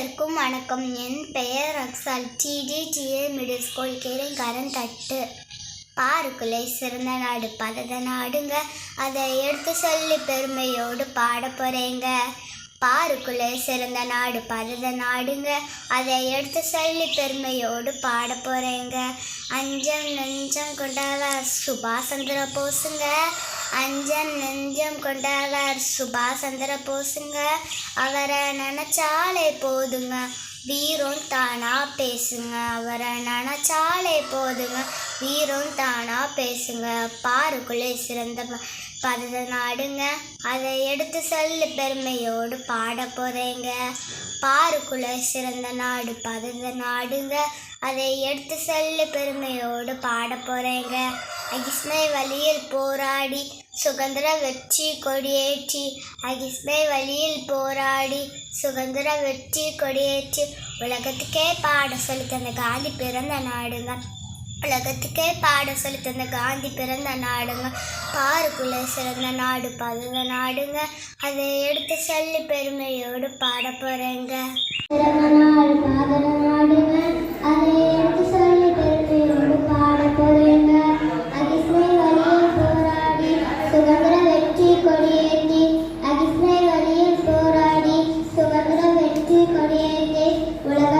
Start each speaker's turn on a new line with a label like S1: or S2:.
S1: அனைவருக்கும் வணக்கம். என் பெயர் அக்சால் T D T A middle school Keeraikkaran Thattu. பாருக்குள்ளே சிறந்த நாடு பதத நாடுங்க. அதை எடுத்து சொல்லி பெருமையோடு பாட போகிறேங்க பாருக்குள்ளே சிறந்த நாடு பதத நாடுங்க. அதை எடுத்து சொல்லி பெருமையோடு பாட போகிறேங்க அஞ்சம் நஞ்சம் கொண்டாத சுபாஷ் சந்திர போஸுங்க அஞ்சம் நெஞ்சம் கொண்டவர் சுபாஷ் சந்திர போஸுங்க. அவரை நினச்சாலே போதுங்க. வீரம் தானா பேசுங்க. அவரை நினச்சாலே போதுங்க. வீரம் தானா பேசுங்க. பாருக்குள்ளே சிறந்த ப- பதத நாடுங்க அதை எடுத்து சொல்லு பெருமையோடு பாட போகிறேங்க பாருக்குள்ளே சிறந்த நாடு பதத நாடுங்க. அதை எடுத்து சொல்லு பெருமையோடு பாட போகிறேங்க அகிஸ்மை வழியில் போராடி சுதந்திர வெற்றி கொடியேற்றி. அகிஸ்மை வழியில் போராடி சுதந்திர வெற்றி கொடியேற்றி. உலகத்துக்கே பாட சொல்லி தந்த காந்தி பிறந்த நாடுங்க. உலகத்துக்கே பாட சொல்லி தந்த காந்தி பிறந்த நாடுங்க. பாருக்குள்ள சிறந்த நாடு பதந்த நாடுங்க. அதை எடுத்து சொல்லி பெருமையோடு பாட போறேங்க. y